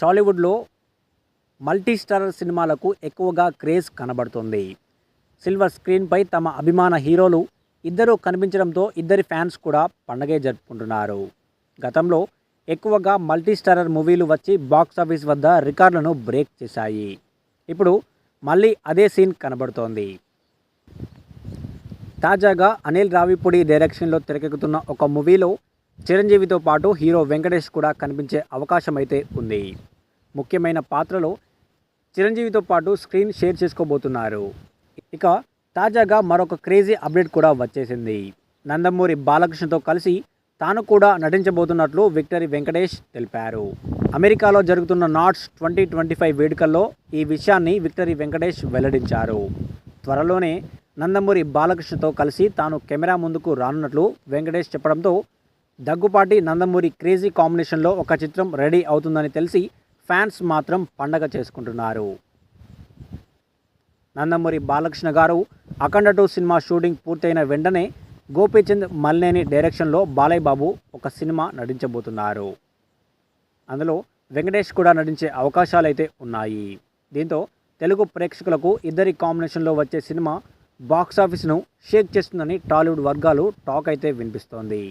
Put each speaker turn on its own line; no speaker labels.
టాలీవుడ్లో multi starrer సినిమాలకు ఎక్కువగా క్రేజ్ కనబడుతుంది. సిల్వర్ స్క్రీన్పై తమ అభిమాన హీరోలు ఇద్దరు కనిపించడంతో ఇద్దరి ఫ్యాన్స్ కూడా పండగే జరుపుకుంటున్నారు. గతంలో ఎక్కువగా మల్టీస్టారర్ మూవీలు వచ్చి బాక్స్ ఆఫీస్ వద్ద రికార్డులను బ్రేక్ చేశాయి. ఇప్పుడు మళ్ళీ అదే సీన్ కనబడుతోంది. తాజాగా అనిల్ రావిపూడి డైరెక్షన్లో తెరకెక్కుతున్న ఒక మూవీలో చిరంజీవితో పాటు హీరో వెంకటేష్ కూడా కనిపించే అవకాశం అయితే ఉంది. ముఖ్యమైన పాత్రలో చిరంజీవితో పాటు స్క్రీన్ షేర్ చేసుకోబోతున్నారు. ఇక తాజాగా మరొక క్రేజీ అప్డేట్ కూడా వచ్చేసింది. నందమూరి బాలకృష్ణతో కలిసి తాను కూడా నటించబోతున్నట్లు విక్టరీ వెంకటేష్ తెలిపారు. అమెరికాలో జరుగుతున్న నాట్స్ ట్వంటీ ట్వంటీ ఫైవ్ వేడుకల్లో ఈ విషయాన్ని విక్టరీ వెంకటేష్ వెల్లడించారు. త్వరలోనే నందమూరి బాలకృష్ణతో కలిసి తాను కెమెరా ముందుకు రానున్నట్లు వెంకటేష్ చెప్పడంతో దగ్గుపాటి నందమూరి క్రేజీ కాంబినేషన్లో ఒక చిత్రం రెడీ అవుతుందని తెలిసి ఫ్యాన్స్ మాత్రం పండగ చేసుకుంటున్నారు. నందమూరి బాలకృష్ణ గారు అఖండ టూ సినిమా షూటింగ్ పూర్తయిన వెంటనే గోపీచంద్ మల్లేని డైరెక్షన్లో బాలయ్య బాబు ఒక సినిమా నటించబోతున్నారు. అందులో వెంకటేష్ కూడా నటించే అవకాశాలైతే ఉన్నాయి. దీంతో తెలుగు ప్రేక్షకులకు ఇద్దరి కాంబినేషన్లో వచ్చే సినిమా బాక్సాఫీస్ను షేక్ చేస్తుందని టాలీవుడ్ వర్గాలు టాక్ అయితే వినిపిస్తోంది.